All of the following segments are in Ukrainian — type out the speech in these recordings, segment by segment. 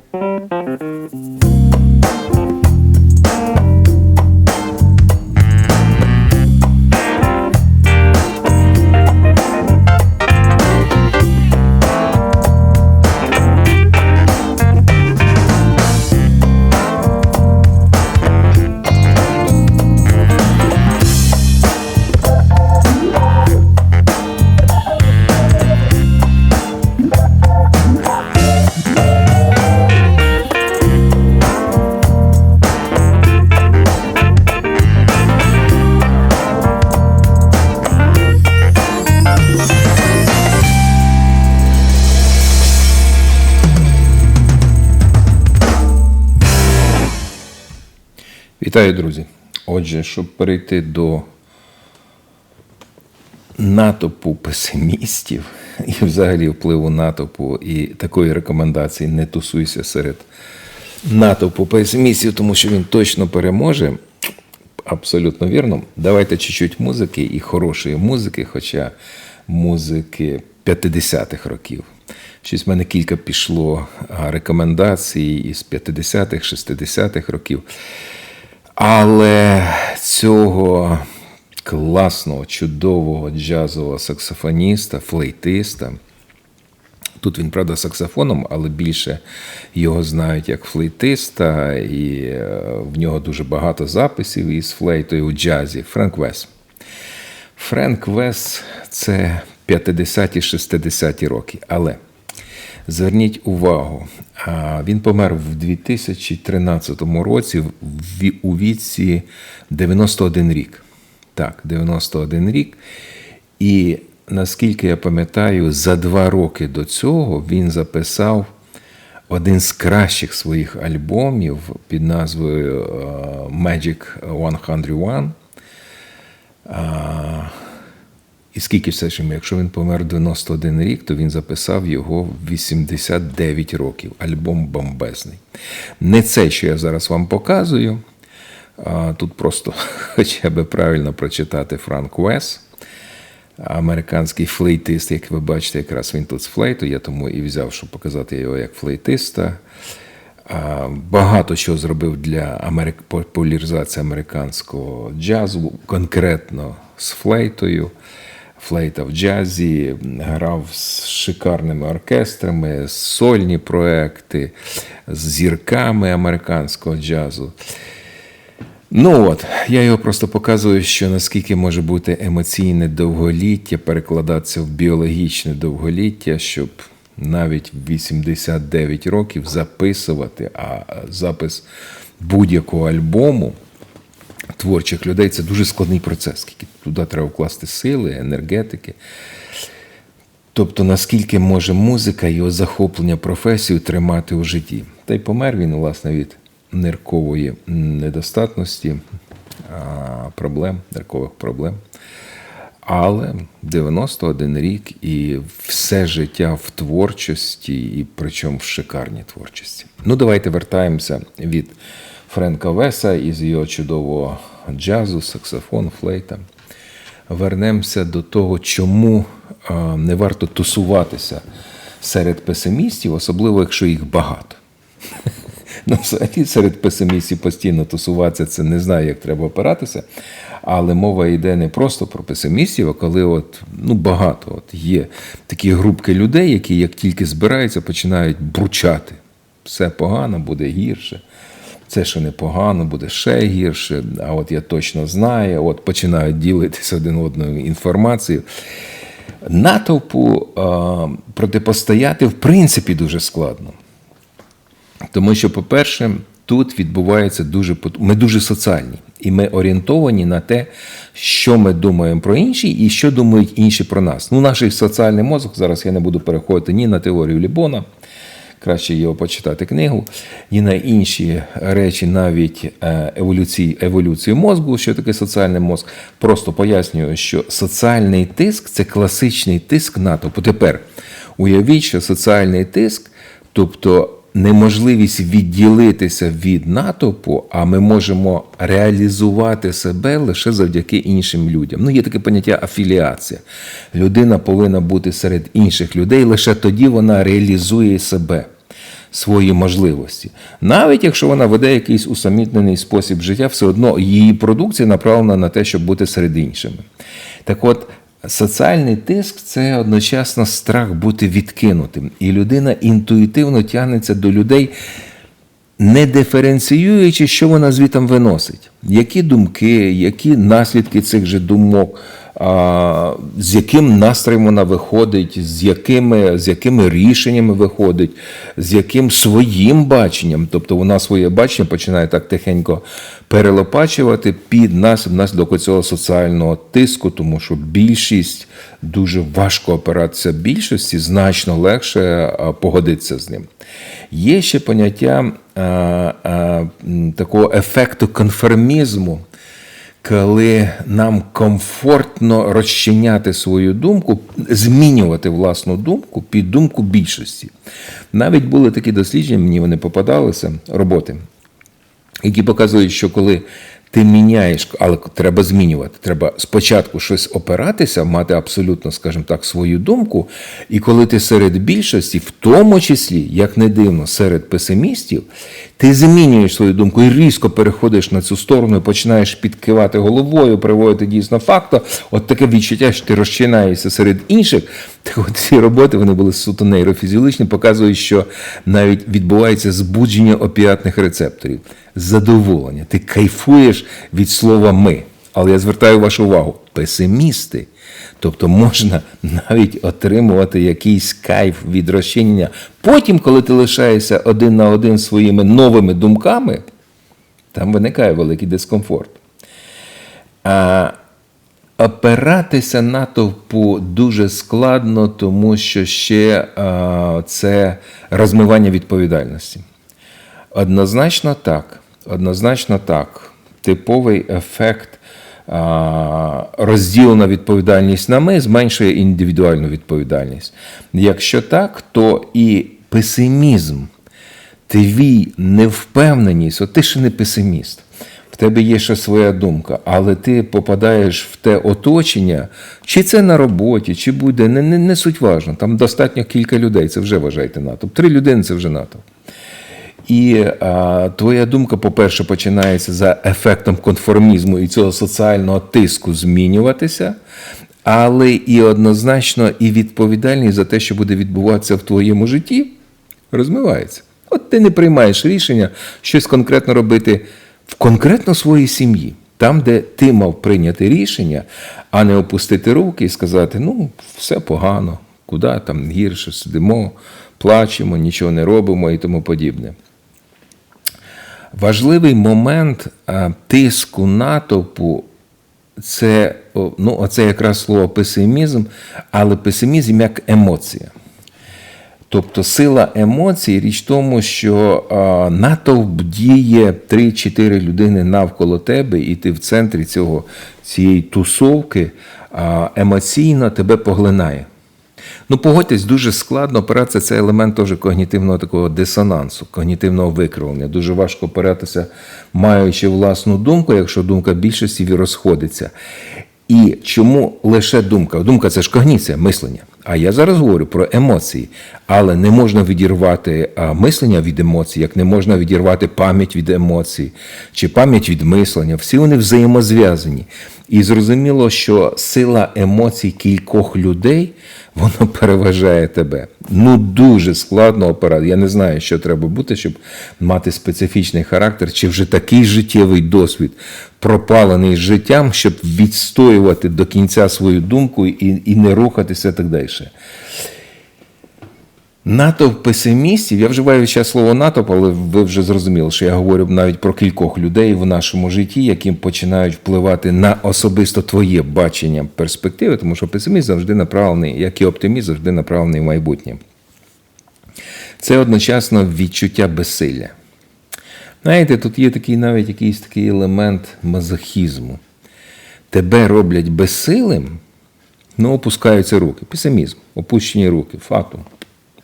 thank you Вітаю, друзі! Отже, щоб перейти до натовпу песимістів і взагалі впливу натовпу і такої рекомендації не тусуйся серед натовпу песимістів, тому що він точно переможе. Абсолютно вірно. Давайте чуть-чуть музики і хорошої музики, хоча музики 50-х років. Щось в мене кілька пішло рекомендацій із 50-х, 60-х років. Але цього класного, чудового джазового саксофоніста, флейтиста. Тут він, правда, саксофоном, але більше його знають як флейтиста, і е, в нього дуже багато записів із флейтою у джазі. Френк Вес. Френк Вес це 50-ті, 60-ті роки. Але зверніть увагу, він помер в 2013 році у віці 91 рік. Так, 91 рік. І наскільки я пам'ятаю, за два роки до цього він записав один з кращих своїх альбомів під назвою Magic 101. І скільки все ж йому, якщо він помер 91 рік, то він записав його в 89 років. Альбом бомбезний. Не це, що я зараз вам показую. Тут просто хоча б правильно прочитати Франк Вес, американський флейтист, як ви бачите, якраз він тут з флейту, я тому і взяв, щоб показати його як флейтиста. Багато що зробив для популяризації американського джазу, конкретно з флейтою. Флейта в джазі, грав з шикарними оркестрами, сольні проекти, з зірками американського джазу. Ну от, я його просто показую, що наскільки може бути емоційне довголіття, перекладатися в біологічне довголіття, щоб навіть в 89 років записувати, а запис будь-якого альбому творчих людей це дуже складний процес, скільки туди треба вкласти сили, енергетики. Тобто, наскільки може музика його захоплення професію тримати у житті. Та й помер він, власне, від ниркової недостатності, проблем, ниркових проблем. Але 91 рік і все життя в творчості, і причому в шикарній творчості. Ну, давайте вертаємося від Френка Веса із його чудового джазу, саксофон, флейта. Вернемося до того, чому не варто тусуватися серед песимістів, особливо якщо їх багато. Ну, взагалі серед песимістів постійно тусуватися, це не знаю, як треба опиратися. Але мова йде не просто про песимістів, а коли от, ну, багато от є такі групки людей, які як тільки збираються, починають бручати. Все погано, буде гірше. Це що непогано, буде ще гірше. А от я точно знаю, от починають ділитися один одною інформацією. Натовпу протипостояти в принципі дуже складно. Тому що, по-перше, тут відбувається дуже ми дуже соціальні, і ми орієнтовані на те, що ми думаємо про інші і що думають інші про нас. Ну, наш соціальний мозок зараз я не буду переходити ні на теорію Лібона, краще його почитати книгу, ні на інші речі, навіть е, еволюції, еволюцію мозку, що таке соціальний мозк. Просто пояснюю, що соціальний тиск це класичний тиск натовпу. Тепер уявіть, що соціальний тиск, тобто неможливість відділитися від натовпу, а ми можемо реалізувати себе лише завдяки іншим людям. Ну, є таке поняття афіліація. Людина повинна бути серед інших людей, лише тоді вона реалізує себе. свої можливості. Навіть якщо вона веде якийсь усамітнений спосіб життя, все одно її продукція направлена на те, щоб бути серед іншими. Так от, соціальний тиск це одночасно страх бути відкинутим. І людина інтуїтивно тягнеться до людей не диференціюючи, що вона звітом виносить, які думки, які наслідки цих же думок, з яким настроєм вона виходить, з якими, з якими рішеннями виходить, з яким своїм баченням. Тобто вона своє бачення починає так тихенько перелопачувати під нас внаслідок цього соціального тиску, тому що більшість дуже важко опиратися більшості, значно легше погодитися з ним. Є ще поняття такого ефекту конформізму, коли нам комфортно розчиняти свою думку, змінювати власну думку під думку більшості. Навіть були такі дослідження, мені вони попадалися, роботи, які показують, що коли ти міняєш, але треба змінювати. Треба спочатку щось опиратися, мати абсолютно, скажімо так, свою думку. І коли ти серед більшості, в тому числі, як не дивно, серед песимістів, ти змінюєш свою думку і різко переходиш на цю сторону, і починаєш підкивати головою, приводити дійсно факто. От таке відчуття, що ти розчинаєшся серед інших. Так от ці роботи вони були суто нейрофізіологічні, показують, що навіть відбувається збудження опіатних рецепторів, задоволення. Ти кайфуєш від слова ми. Але я звертаю вашу увагу: песимісти. Тобто можна навіть отримувати якийсь кайф від розчинення. Потім, коли ти лишаєшся один на один своїми новими думками, там виникає великий дискомфорт. А опиратися натовпу дуже складно, тому що ще а, це розмивання відповідальності. Однозначно так. Однозначно так. Типовий ефект а, розділена відповідальність на ми зменшує індивідуальну відповідальність. Якщо так, то і песимізм, твій невпевненість, от ти ще не песиміст. Тебе є ще своя думка, але ти попадаєш в те оточення, чи це на роботі, чи буде, не, не, не суть важно. Там достатньо кілька людей, це вже вважайте натовп. Три людини це вже натовп. І а, твоя думка, по-перше, починається за ефектом конформізму і цього соціального тиску змінюватися, але і однозначно і відповідальність за те, що буде відбуватися в твоєму житті, розмивається. От ти не приймаєш рішення щось конкретно робити в конкретно своїй сім'ї, там, де ти мав прийняти рішення, а не опустити руки і сказати: ну, все погано, куди там гірше сидимо, плачемо, нічого не робимо і тому подібне. Важливий момент а, тиску натовпу це ну, оце якраз слово песимізм, але песимізм як емоція. Тобто сила емоцій, річ в тому, що натовп діє 3-4 людини навколо тебе, і ти в центрі цього, цієї тусовки емоційно тебе поглинає. Ну, погодьтесь, дуже складно опиратися це елемент теж когнітивного такого дисонансу, когнітивного викривлення. Дуже важко опиратися, маючи власну думку, якщо думка більшості розходиться. І чому лише думка? Думка це ж когніція, мислення. А я зараз говорю про емоції. Але не можна відірвати мислення від емоцій, як не можна відірвати пам'ять від емоцій чи пам'ять від мислення. Всі вони взаємозв'язані. І зрозуміло, що сила емоцій кількох людей воно переважає тебе. Ну дуже складно опирати. Я не знаю, що треба бути, щоб мати специфічний характер, чи вже такий життєвий досвід, пропалений життям, щоб відстоювати до кінця свою думку і, і не рухатися так далі. Натовп песимістів, я вживаю зараз слово натовп, але ви вже зрозуміли, що я говорю навіть про кількох людей в нашому житті, які починають впливати на особисто твоє бачення перспективи, тому що песимізм завжди направлений, як і оптимізм, завжди направлений в майбутнє. Це одночасно відчуття безсилля. Знаєте, тут є такий навіть якийсь такий елемент мазохізму. Тебе роблять безсилим, ну опускаються руки. Песимізм, опущені руки, фактом.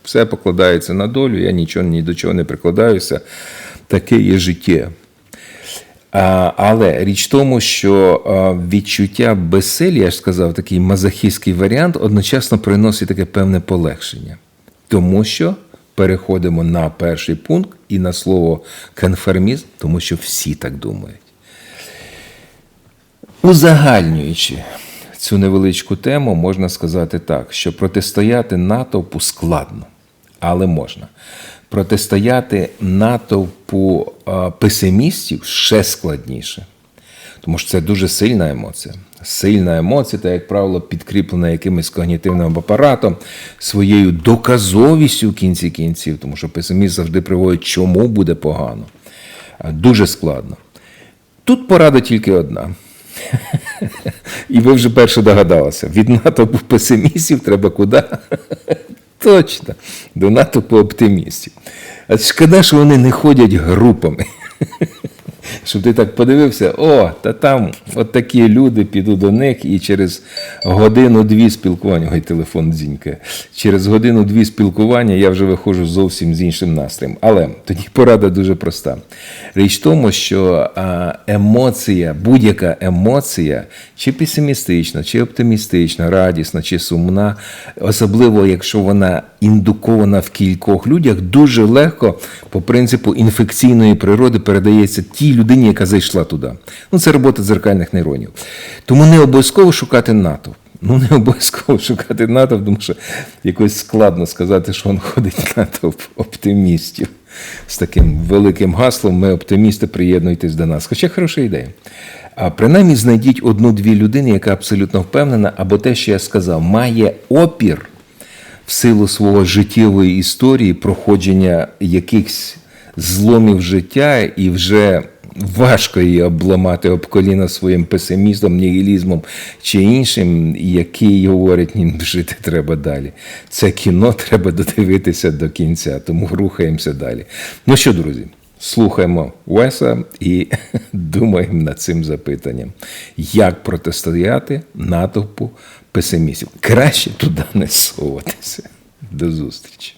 Все покладається на долю, я нічого ні до чого не прикладаюся. Таке є життя. Але річ в тому, що відчуття безсилля, я ж сказав, такий мазохістський варіант, одночасно приносить таке певне полегшення. Тому що переходимо на перший пункт і на слово конформізм, тому що всі так думають. Узагальнюючи цю невеличку тему, можна сказати так, що протистояти натовпу складно, але можна. Протистояти натовпу песимістів ще складніше. Тому що це дуже сильна емоція. Сильна емоція, та, як правило, підкріплена якимось когнітивним апаратом, своєю доказовістю в кінці кінців, тому що песиміст завжди приводить, чому буде погано. Дуже складно. Тут порада тільки одна. І ви вже перше догадалися. Від натовпу песимістів треба куди? Точно, до натовпу оптимістів. А шкода, що вони не ходять групами. Щоб ти так подивився, о, та там от такі люди, піду до них, і через годину-дві спілкування, ой, телефон дзінька, через годину-дві спілкування я вже виходжу зовсім з іншим настроєм. Але тоді порада дуже проста. Річ в тому, що емоція, будь-яка емоція, чи песимістична, чи оптимістична, радісна, чи сумна, особливо якщо вона індукована в кількох людях, дуже легко по принципу інфекційної природи передається тій людині, яка зайшла туди. Ну, це робота дзеркальних нейронів. Тому не обов'язково шукати натовп. Ну, не обов'язково шукати натовп, тому що якось складно сказати, що він ходить натовп оптимістів. З таким великим гаслом ми оптимісти приєднуйтесь до нас. Хоча хороша ідея. А принаймні знайдіть одну-дві людини, яка абсолютно впевнена, або те, що я сказав, має опір в силу свого життєвої історії, проходження якихось зломів життя, і вже важко її обламати об коліна своїм песимізмом, нігілізмом чи іншим, який говорить, ні, жити треба далі. Це кіно треба додивитися до кінця, тому рухаємося далі. Ну що, друзі? Слухаємо Веса і думаємо над цим запитанням, як протистояти натовпу песимістів. Краще туди не соватися. До зустрічі.